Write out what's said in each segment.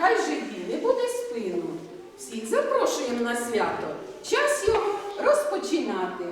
хай живі, не буде спину. Всіх запрошуємо на свято. Час його розпочинати.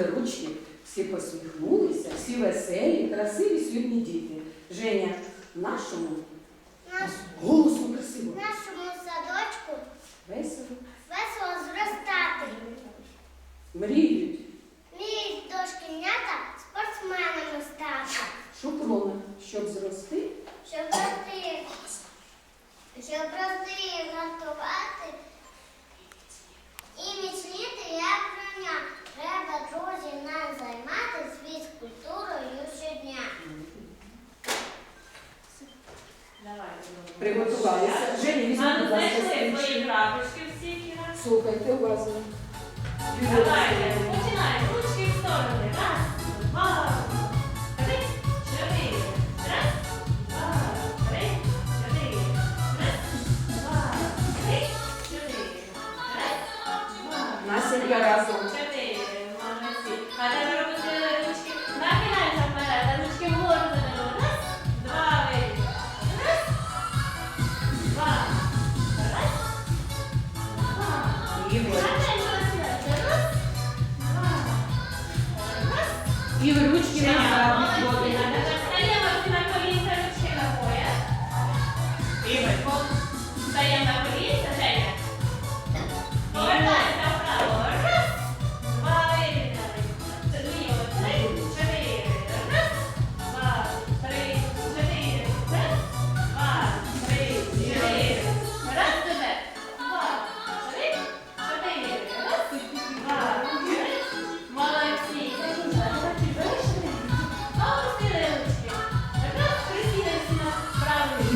потиснули ручки, всі посміхнулися, всі веселі, красиві сьогодні діти. Женя, нашому голосу красиво. Нашому садочку весело. Весело зростати. Мріють. Мріють дошкільнята спортсменами стати. Шупрона, щоб зрости. Щоб рости. Щоб рости і готувати. приготувалися. Женя, візьміть, будь ласка, Знаєш, свої грабочки всі, які Слухайте уважно. и выручки на завтра.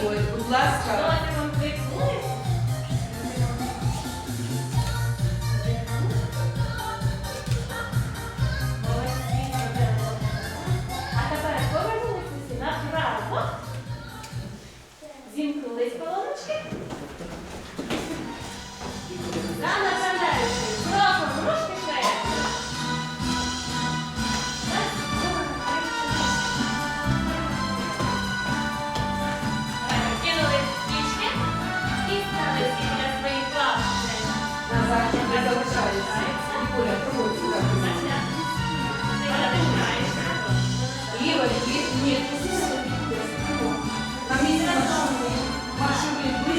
Будь ласка. 보여요.